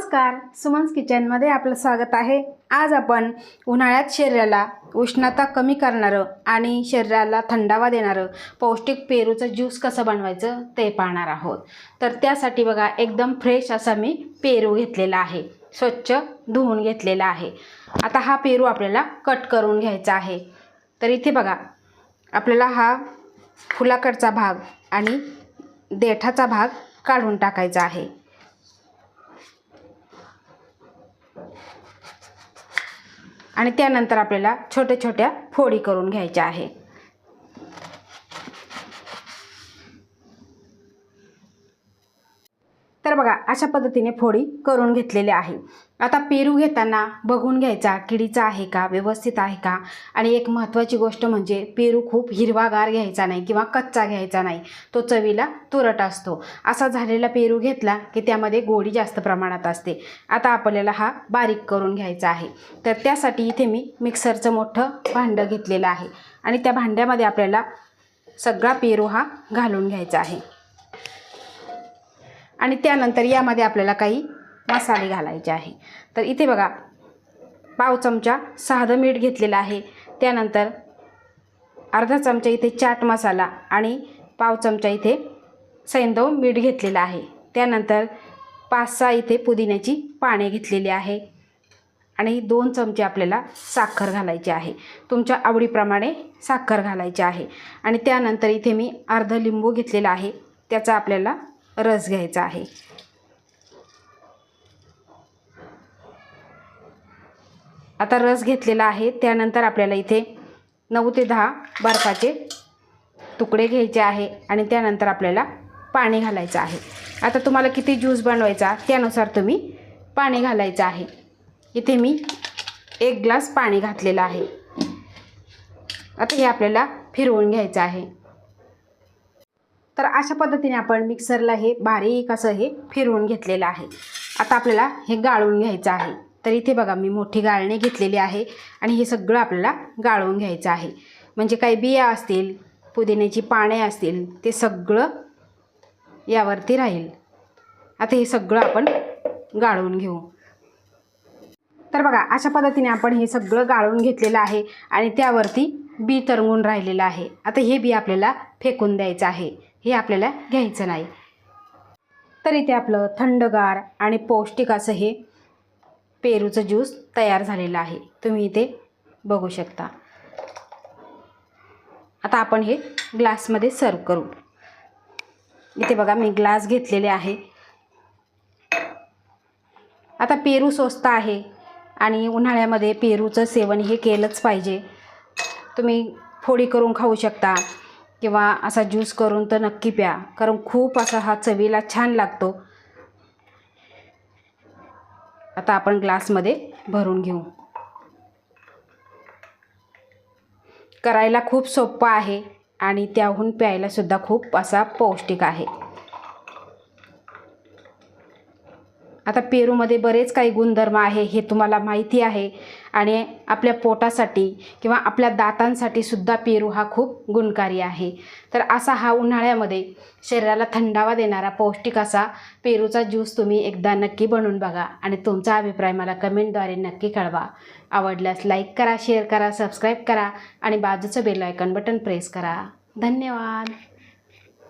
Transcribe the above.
नमस्कार सुमन्स किचनमध्ये आपलं स्वागत आहे. आज आपण उन्हाळ्यात शरीराला उष्णता कमी करणारं आणि शरीराला थंडावा देणारं पौष्टिक पेरूचं ज्यूस कसं बनवायचं ते पाहणार आहोत. तर त्यासाठी बघा एकदम फ्रेश असा मी पेरू घेतलेला आहे. स्वच्छ धुवून घेतलेला आहे. आता हा पेरू आपल्याला कट करून घ्यायचा आहे. तर इथे बघा आपल्याला हा फुलाकडचा भाग आणि देठाचा भाग काढून टाकायचा आहे. आणि त्यानंतर आपल्याला छोट्या छोट्या फोडी करून घ्यायच्या आहे. तर बघा अशा पद्धतीने फोडी करून घेतलेली आहे. आता पेरू घेताना बघून घ्यायचा किडीचा आहे का व्यवस्थित आहे का? आणि एक महत्त्वाची गोष्ट म्हणजे पेरू खूप हिरवागार घ्यायचा नाही किंवा कच्चा घ्यायचा नाही. तो चवीला तुरट असतो. असा झालेला पेरू घेतला की त्यामध्ये गोडी जास्त प्रमाणात असते. आता आपल्याला हा बारीक करून घ्यायचा आहे. तर त्यासाठी इथे मी मिक्सरचं मोठं भांडं घेतलेलं आहे. आणि त्या भांड्यामध्ये आपल्याला सगळा पेरू हा घालून घ्यायचा आहे. आणि त्यानंतर यामध्ये आपल्याला काही मसाले घालायचे आहे. तर इथे बघा पाव चमचा साधं मीठ घेतलेलं आहे. त्यानंतर अर्धा चमचा इथे चाट मसाला आणि पाव चमचा इथे सैंदव मीठ घेतलेलं आहे. त्यानंतर पाच सहा इथे पुदिन्याची पाने घेतलेली आहे. आणि दोन चमचे आपल्याला साखर घालायची आहे. तुमच्या आवडीप्रमाणे साखर घालायची आहे. आणि त्यानंतर इथे मी अर्ध लिंबू घेतलेला आहे. त्याचा आपल्याला रस घ्यायचा आहे. आता रस घेतलेला आहे. त्यानंतर आपल्याला इथे नऊ ते दहा बर्फाचे तुकडे घ्यायचे आहे आणि त्यानंतर आपल्याला पाणी घालायचं आहे. आता तुम्हाला किती ज्यूस बनवायचा त्यानुसार तुम्ही पाणी घालायचं आहे. इथे मी एक ग्लास पाणी घातलेलं आहे. आता हे आपल्याला फिरवून घ्यायचं आहे. तर अशा पद्धतीने आपण मिक्सरला हे बारीक असं हे फिरवून घेतलेलं आहे. आता आपल्याला हे गाळून घ्यायचं आहे. तर इथे बघा मी मोठी गाळणी घेतलेली आहे आणि हे सगळं आपल्याला गाळून घ्यायचं आहे. म्हणजे काही बिया असतील पुदिन्याची पाने असतील ते सगळं यावरती राहील. आता हे सगळं आपण गाळून घेऊ. तर बघा अशा पद्धतीने आपण हे सगळं गाळून घेतलेलं आहे आणि त्यावरती बी तरंगून राहिलेलं आहे. आता हे बी आपल्याला फेकून द्यायचं आहे. हे आपल्याला घ्यायचं नाही. तर इथे आपलं थंडगार आणि पौष्टिक असं हे पेरूचं ज्यूस तयार झालेलं आहे. तुम्ही इथे बघू शकता. आता आपण हे ग्लासमध्ये सर्व करू. इथे बघा मी ग्लास घेतलेले आहे. आता पेरू स्वस्त आहे आणि उन्हाळ्यामध्ये पेरूचं सेवन हे केलंच पाहिजे. तुम्ही फोडी करून खाऊ शकता. किंवा असा ज्यूस करून तर नक्की प्या. कारण खूप असा हा चवीला छान लागतो. आता आपण ग्लासमध्ये भरून घेऊ. करायला खूप सोपं आहे आणि त्याहून प्यायलासुद्धा खूप असा पौष्टिक आहे. आता पेरूमध्ये बरेच काही गुणधर्म आहे हे तुम्हाला माहिती आहे. आणि आपल्या पोटासाठी किंवा आपल्या दातांसाठी सुद्धा पेरू हा खूप गुणकारी आहे. तर असा हा उन्हाळ्यामध्ये शरीराला थंडावा देणारा पौष्टिक असा पेरूचा ज्यूस तुम्ही एकदा नक्की बनवून बघा. आणि तुमचा अभिप्राय मला कमेंटद्वारे नक्की कळवा. आवडल्यास लाईक करा शेअर करा सबस्क्राईब करा आणि बाजूचं बेल आयकॉन बटन प्रेस करा. धन्यवाद!